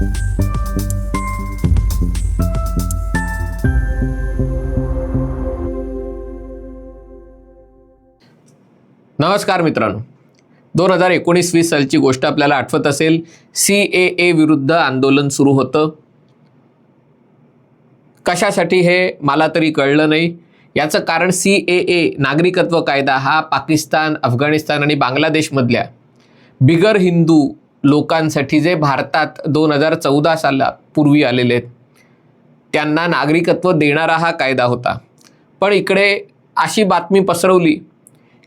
नमस्कार मित्रांनो. दोन हजार एकोणीस वीस सालची गोष्ट आपल्याला आठवत असेल सी ए ए विरुद्ध आंदोलन सुरू होतं. कशासाठी हे मला तरी कळलं नाही. याचं कारण सी ए ए नागरिकत्व कायदा हा पाकिस्तान अफगाणिस्तान आणि बांगलादेशमधल्या बिगर हिंदू लोकांसाठी जे भारतात दोन हजार चौदा साला पूर्वी आलेले आहेत त्यांना नागरिकत्व देणारा हा कायदा होता. पण इकडे अशी बातमी पसरवली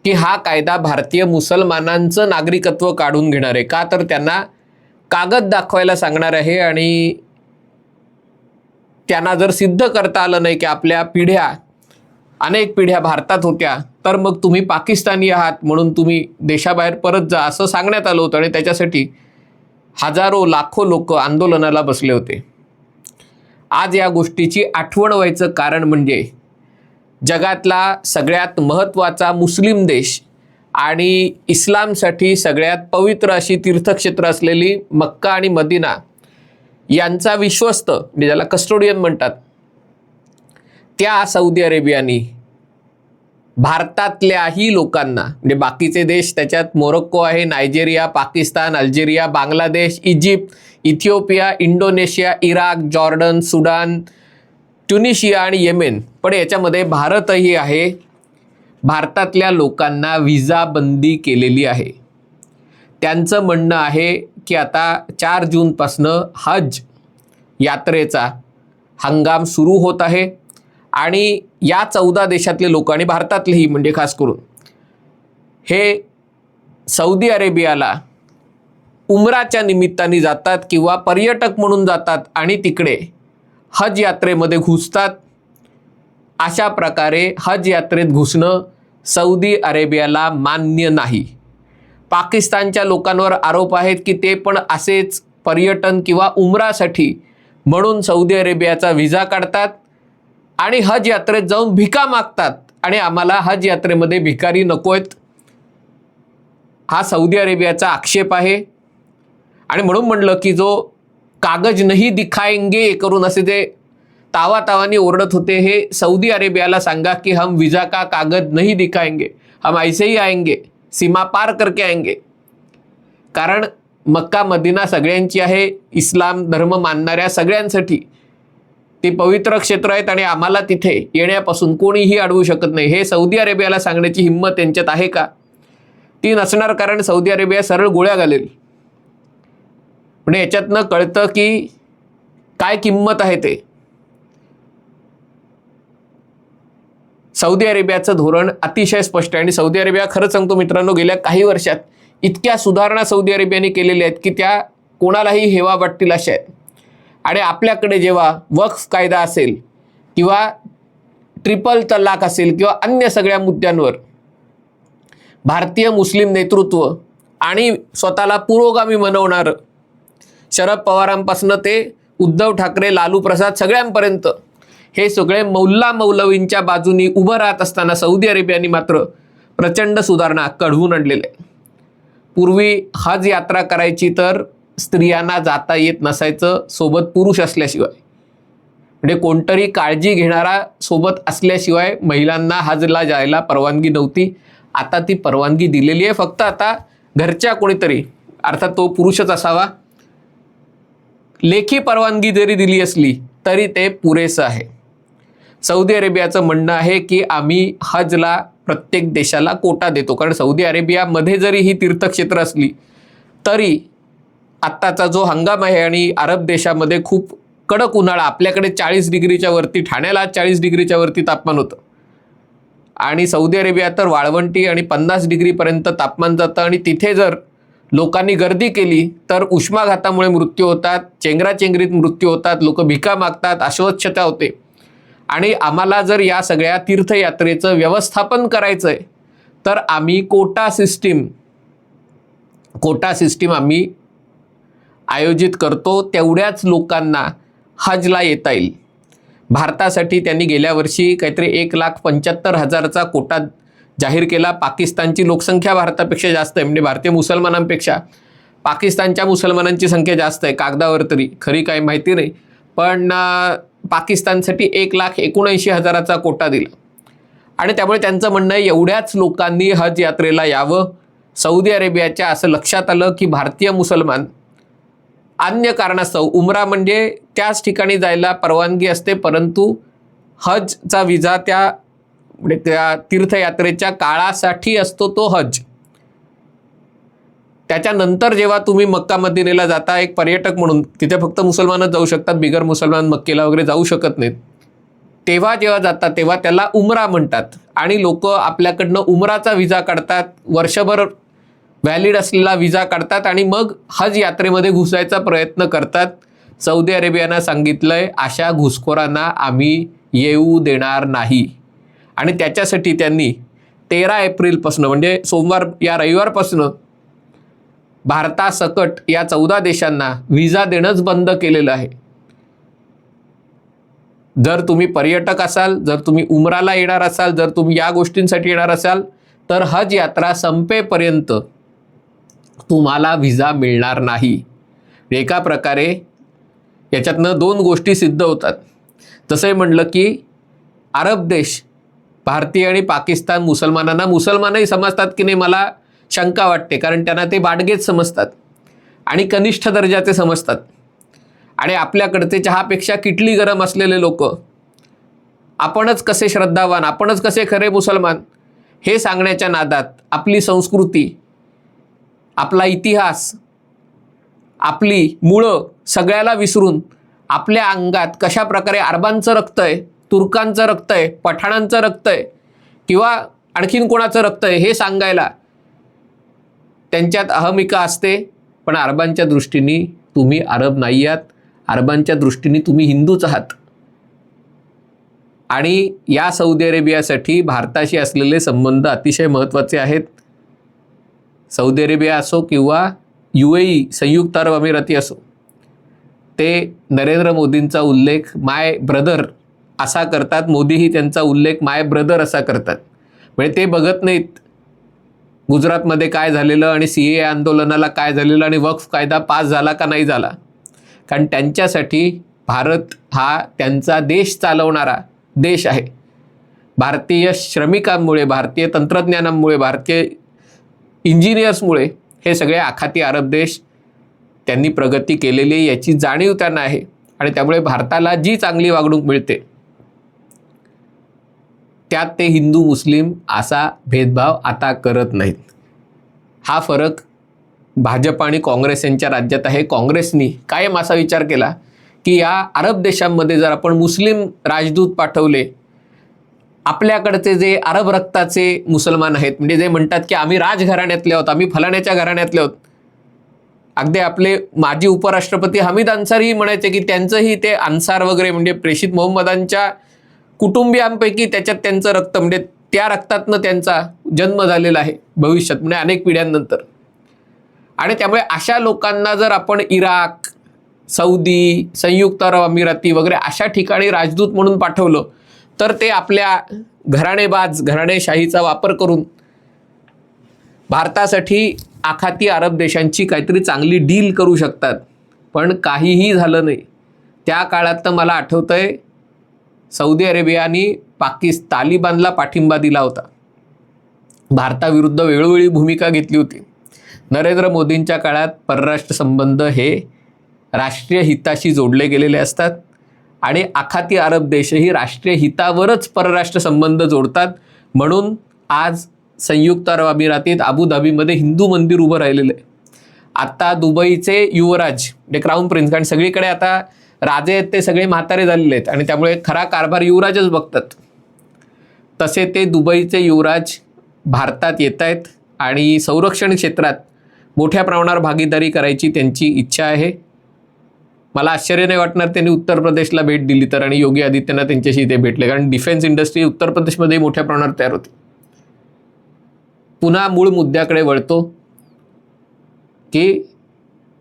की हा कायदा भारतीय मुसलमानांचं नागरिकत्व काढून घेणार आहे. का तर त्यांना कागद दाखवायला सांगणार आहे आणि त्यांना जर सिद्ध करता आलं नाही की आपल्या पिढ्या अनेक पिढ्या भारतात होत्या तर मग तुम्ही पाकिस्तानी आहात म्हणून तुम्ही देशाबाहेर परत जा असं सांगण्यात आलं होतं आणि त्याच्यासाठी हजारो लाखो लोक आंदोलनाला बसले होते. आज या गोष्टीची आठवण व्हायचं कारण म्हणजे जगातला सगळ्यात महत्त्वाचा मुस्लिम देश आणि इस्लामसाठी सगळ्यात पवित्र अशी तीर्थक्षेत्र असलेली मक्का आणि मदिना यांचा विश्वस्त म्हणजे ज्याला कस्टोडियन म्हणतात त्या सौदी अरेबियानी भारतातल्याही लोकांना म्हणजे बाकीचे देश त्याच्यात मोरोक्को आहे Nigeria Pakistan Algeria Bangladesh Egypt Ethiopia Indonesia Iraq Jordan Sudan Tunisia आणि येमेन. पण याच्यामध्ये भारतही आहे. भारतातल्या लोकांना विजा बंदी केलेली आहे. त्यांचं म्हणणं आहे की आता चार जूनपासनं हज यात्रेचा हंगाम सुरू होत आहे. आणि या चौदा देशातले लोक आणि भारतातलेही म्हणजे खास करून हे सौदी अरेबियाला उमराच्या निमित्ताने जातात किंवा पर्यटक म्हणून जातात आणि तिकडे हज यात्रेमध्ये घुसतात. अशा प्रकारे हज यात्रेत घुसणं सौदी अरेबियाला मान्य नाही. पाकिस्तानच्या लोकांवर आरोप आहेत की ते पण असेच पर्यटन किंवा उमरासाठी म्हणून सौदी अरेबियाचा व्हिसा काढतात. आणि हज यात्रेत जाऊन भिका मागतात. आणि आम्हाला हज यात्रेमध्ये भिकारी नको आहेत हा सौदी अरेबियाचा आक्षेप आहे. आणि म्हणून म्हणलं की जो कागज नाही दिखाएंगे करून असे ते तावा तावानी ओरडत होते हे सौदी अरेबियाला सांगा की हम विजा का कागद नहीं दिखाएंगे. हम ऐसे ही आएंगे सीमा पार करके आएंगे. कारण मक्का मदिना सगळ्यांची आहे इस्लाम धर्म मानणाऱ्या सगळ्यांसाठी. ते पवित्र क्षेत्र आहेत आणि आम्हाला तिथे येण्यापासून कोणीही अडवू शकत नाही. हे सौदी अरेबियाला सांगण्याची हिंमत त्यांच्यात आहे का? ती नसणार कारण सौदी अरेबिया सरळ गोळ्या घालेल. म्हणजे याच्यातनं कळतं की काय किंमत आहे ते. सौदी अरेबियाचं धोरण अतिशय स्पष्ट आहे आणि सौदी अरेबिया खरं सांगतो मित्रांनो गेल्या काही वर्षात इतक्या सुधारणा सौदी अरेबियाने केलेल्या आहेत की त्या कोणालाही हेवा वाटतील अशा आहेत. आणि आपल्याकडे जेव्हा वक्फ कायदा असेल किंवा ट्रिपल तलाक असेल किंवा अन्य सगळ्या मुद्द्यांवर भारतीय मुस्लिम नेतृत्व आणि स्वतःला पुरोगामी म्हणवणारं शरद पवारांपासून ते उद्धव ठाकरे लालू प्रसाद सगळ्यांपर्यंत हे सगळे मौल्ला मौलवींच्या बाजूनी उभं राहत असताना सौदी अरेबियाने मात्र प्रचंड सुधारणा कढवून आणलेल्या आहे पूर्वी हज यात्रा करायची तर स्त्रियांना जाता येत नसायचं सोबत पुरुष असल्याशिवाय. म्हणजे कोणतरी काळजी घेणारा सोबत असल्याशिवाय महिलांना हजला जायला परवानगी नव्हती. आता ती परवानगी दिलेली आहे. फक्त आता घरच्या कोणीतरी अर्थात तो पुरुषच असावा. लेखी परवानगी जरी दिली असली तरी ते पुरेसं आहे. सौदी अरेबियाचं म्हणणं आहे की आम्ही हजला प्रत्येक देशाला कोटा देतो. कारण सौदी अरेबियामध्ये जरी ही तीर्थक्षेत्र असली तरी आत्ताचा जो हंगाम आहे आणि अरब देशामध्ये खूप कडक उन्हाळा आपल्याकडे चाळीस डिग्रीच्या वरती ठाण्याला चाळीस डिग्रीच्या वरती तापमान होतं. आणि सौदी अरेबिया तर वाळवंटी आणि पन्नास डिग्रीपर्यंत तापमान जातं आणि तिथे जर लोकांनी गर्दी केली तर उष्माघातामुळे मृत्यू होतात चेंगराचेंगरीत मृत्यू होतात लोक भिका मागतात अस्वच्छता होते. आणि आम्हाला जर या सगळ्या तीर्थयात्रेचं व्यवस्थापन करायचं आहे तर आम्ही कोटा सिस्टीम कोटा सिस्टीम आम्ही आयोजित करतो तेवढ्याच लोकांना हजला येता येईल. भारतासाठी त्यांनी गेल्या वर्षी काहीतरी एक लाख पंच्याहत्तर हजारचा कोटा जाहीर केला. पाकिस्तानची लोकसंख्या भारतापेक्षा जास्त आहे म्हणजे भारतीय मुसलमानांपेक्षा. पाकिस्तानच्या मुसलमानांची संख्या जास्त आहे कागदावर तरी. खरी काही माहिती नाही. पण पाकिस्तानसाठी एक लाख एकोणऐंशी हजाराचा कोटा दिला. आणि त्यामुळे त्यांचं म्हणणं आहे एवढ्याच लोकांनी हज यात्रेला यावं. सौदी अरेबियाच्या असं लक्षात आलं की भारतीय मुसलमान अन्य कारणास्तव उमरा म्हणजे त्याच ठिकाणी जायला परवानगी असते परंतु हजचा विजा त्या म्हणजे त्या तीर्थयात्रेच्या काळासाठी असतो तो हज. त्याच्यानंतर जेव्हा तुम्ही मक्का मदिनेला जाता एक पर्यटक म्हणून तिथे फक्त मुसलमानच जाऊ शकतात बिगर मुसलमान मक्केला वगैरे जाऊ शकत नाहीत. तेव्हा जेव्हा जातात तेव्हा त्याला उमरा म्हणतात. आणि लोक आपल्याकडनं उमराचा विजा काढतात वर्षभर व्हॅलिड असलेला विजा काढतात आणि मग हज यात्रेमध्ये घुसायचा प्रयत्न करतात. सौदी अरेबियानं सांगितलंय अशा घुसखोरांना आम्ही येऊ देणार नाही. आणि त्याच्यासाठी त्यांनी तेरा एप्रिलपासून म्हणजे सोमवार या रविवारपासून भारतासकट या चौदा देशांना व्हिसा देणंच बंद केलेलं आहे. जर तुम्ही पर्यटक असाल जर तुम्ही उमराला येणार असाल जर तुम्ही या गोष्टींसाठी येणार असाल तर हज यात्रा संपेपर्यंत तुम्हाला व्हिसा मिळणार नाही. एका प्रकारे याच्यातनं दोन गोष्टी सिद्ध होतात. तसंही म्हणलं की अरब देश भारतीय आणि पाकिस्तान मुसलमानांना मुसलमानही समजतात की नाही मला शंका वाटते कारण त्यांना ते बाडगेच समजतात आणि कनिष्ठ दर्जाचे समजतात. आणि आपल्याकडचे चहापेक्षा किटली गरम असलेले लोक आपणच कसे श्रद्धावान आपणच कसे खरे मुसलमान हे सांगण्याच्या नादात आपली संस्कृती आपला इतिहास आपली मुळं सगळ्याला विसरून आपल्या अंगात कशा प्रकारे अरबांचं रक्त आहे तुर्कांचं रक्त आहे पठाणांचं रक्त आहे किंवा आणखीन कोणाचं रक्त आहे हे सांगायला त्यांच्यात अहमिका असते. पण अरबांच्या दृष्टीने तुम्ही अरब नाही आहात. अरबांच्या दृष्टीने तुम्ही हिंदूच आहात. आणि या सौदी अरेबियासाठी भारताशी असलेले संबंध अतिशय महत्त्वाचे आहेत. सौदी अरेबिया असो किंवा यू ए ई संयुक्त अरब अमिराती असो ते नरेंद्र मोदींचा उल्लेख माय ब्रदर असा करतात मोदीही त्यांचा उल्लेख माय ब्रदर असा करतात. म्हणजे ते बघत नाहीत गुजरातमध्ये काय झालेलं आणि सी ए आंदोलनाला काय झालेलं आणि वक्फ कायदा पास झाला का नाही झाला. कारण त्यांच्यासाठी भारत हा त्यांचा देश चालवणारा देश आहे. भारतीय श्रमिकांमुळे भारतीय तंत्रज्ञानामुळे भारतीय इंजिनियर्समुळे हे सगळे आखाती अरब देश त्यांनी प्रगती केलेली आहे याची जाणीव त्यांना आहे. आणि त्यामुळे भारताला जी चांगली वागणूक मिळते त्यात ते हिंदू मुस्लिम असा भेदभाव आता करत नाहीत. हा फरक भाजप आणि काँग्रेस यांच्या राज्यात आहे. काँग्रेसनी कायम असा विचार केला की या अरब देशांमध्ये जर आपण मुस्लिम राजदूत पाठवले आपल्याकडचे जे अरब रक्ताचे मुसलमान आहेत म्हणजे जे म्हणतात की आम्ही राजघराण्यातले आहोत आम्ही फलाण्याच्या घराण्यातले आहोत. अगदी आपले माजी उपराष्ट्रपती हमीद अन्सारही म्हणायचे की त्यांचंही ते अन्सार वगैरे म्हणजे प्रेषित मोहम्मदांच्या कुटुंबियांपैकी त्याच्यात त्यांचं रक्त म्हणजे त्या रक्तातनं त्यांचा जन्म झालेला आहे भविष्यात म्हणजे अनेक पिढ्यांनंतर. आणि त्यामुळे अशा लोकांना जर आपण इराक सौदी संयुक्त अरब अमिराती वगैरे अशा ठिकाणी राजदूत म्हणून पाठवलं तर ते आपल्या घराणेबाज घराणेशाहीचा वापर करून भारतासाठी आखाती अरब देशांची काहीतरी चांगली डील करू शकतात. पण काहीही झालं नाही. त्या काळात तर मला आठवतं आहे सौदी अरेबियाने पाकिस्तान तालिबानला पाठिंबा दिला होता. भारताविरुद्ध वेळोवेळी भूमिका घेतली होती. नरेंद्र मोदींच्या काळात परराष्ट्र संबंध हे राष्ट्रीय हिताशी जोडले गेलेले असतात. आणि आखाती अरब देशही राष्ट्रीय हितावरच परराष्ट्र संबंध जोडतात. म्हणून आज संयुक्त अरब अमिरातीत अबुधाबीमध्ये हिंदू मंदिर उभं राहिलेलं आहे. आत्ता दुबईचे युवराज म्हणजे क्राऊन प्रिन्स कारण सगळीकडे आता राजे आहेत ते सगळे म्हातारे झालेले आहेत आणि त्यामुळे खरा कारभार युवराजच बघतात. तसे ते दुबईचे युवराज भारतात येत आहेत आणि संरक्षण क्षेत्रात मोठ्या प्रमाणावर भागीदारी करायची त्यांची इच्छा आहे. मला आश्चर्य नाही वाटणार त्यांनी उत्तर प्रदेशला भेट दिली तर आणि योगी आदित्यनाथ त्यांच्याशी ते भेटले. कारण डिफेन्स इंडस्ट्री उत्तर प्रदेशमध्ये मोठ्या प्रमाणात तयार होती. पुन्हा मूळ मुद्द्याकडे वळतो की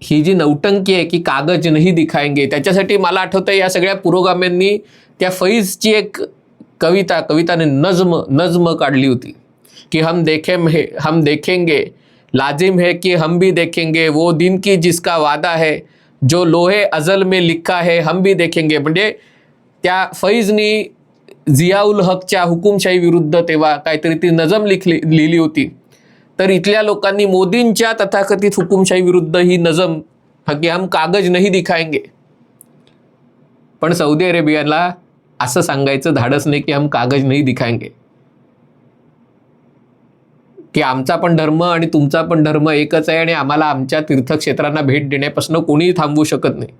ही जी नौटंकी आहे की कागज नाही दिखाएंगे त्याच्यासाठी मला आठवतं या सगळ्या पुरोगाम्यांनी त्या फैजची एक कविता कविताने नज्म नज्म काढली होती. की हम देखेम हे हम देखेंगे लाजिम है कि हम भी देखेंगे वो दिन की जिसका वादा है जो लोहे अजल में लिखा है हम भी देखेंगे। म्हणजे त्या फैजनी जियाउल हकच्या हुकुमशाही विरुद्ध तेव्हा काहीतरी ती नजम लिखली लिहिली होती. तर इथल्या लोकांनी मोदींच्या तथाकथित हुकुमशाही विरुद्ध ही नजम हा की हम कागज नाही दिखाएंगे. पण सौदी अरेबियाला असं सांगायचं धाडस नाही की हम कागज नाही दिखाएंगे. की आमचा पण धर्म आणि तुमचा पण धर्म एकच आहे आणि आम्हाला आमच्या तीर्थक्षेत्रांना भेट देण्यापासून कोणीही थांबवू शकत नाही.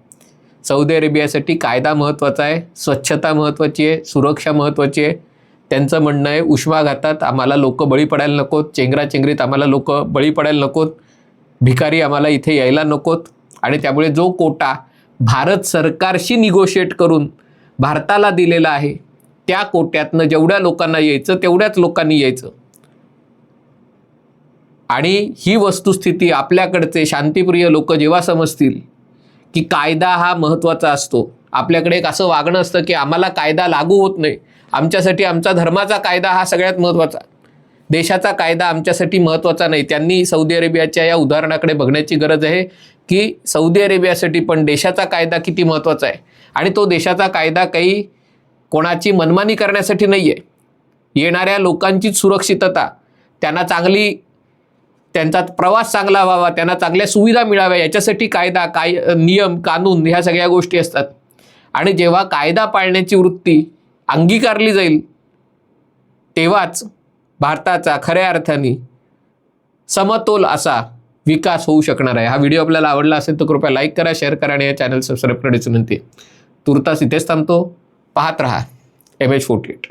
सौदी अरेबियासाठी कायदा महत्त्वाचा आहे स्वच्छता महत्त्वाची आहे सुरक्षा महत्त्वाची आहे. त्यांचं म्हणणं आहे उष्माघातात आम्हाला लोक बळी पडायला नकोत चेंगराचेंगरीत आम्हाला लोक बळी पडायला नकोत भिकारी आम्हाला इथे यायला नकोत. आणि त्यामुळे जो कोटा भारत सरकारशी निगोशिएट करून भारताला दिलेला आहे त्या कोट्यातनं जेवढ्या लोकांना यायचं तेवढ्याच लोकांनी यायचं. आणि ही वस्तुस्थिती आपल्याकडचे शांतीप्रिय लोक जेव्हा समजतील की कायदा हा महत्त्वाचा असतो आपल्याकडे एक असं वागणं असतं की आम्हाला कायदा लागू होत नाही. आमच्यासाठी आमचा धर्माचा कायदा हा सगळ्यात महत्त्वाचा. देशाचा कायदा आमच्यासाठी महत्त्वाचा नाही. त्यांनी सौदी अरेबियाच्या या उदाहरणाकडे बघण्याची गरज आहे की सौदी अरेबियासाठी पण देशाचा कायदा किती महत्त्वाचा आहे. आणि तो देशाचा कायदा काही कोणाची मनमानी करण्यासाठी नाही आहे येणाऱ्या लोकांचीच सुरक्षितता त्यांना चांगली त्यांचा प्रवास चांगला व्हावा त्यांना चांगल्या सुविधा मिळाव्या याच्यासाठी कायदा काय नियम कानून ह्या सगळ्या गोष्टी असतात. आणि जेव्हा कायदा पाळण्याची वृत्ती अंगीकारली जाईल तेव्हाच भारताचा खऱ्या अर्थाने समतोल असा विकास होऊ शकणार आहे. हा व्हिडिओ आपल्याला आवडला असेल तर कृपया लाईक करा शेअर करा आणि या चॅनल सबस्क्राईब करण्याची विनंती तुर्तास इथेच थांबतो. पाहत रहा. M H forty eight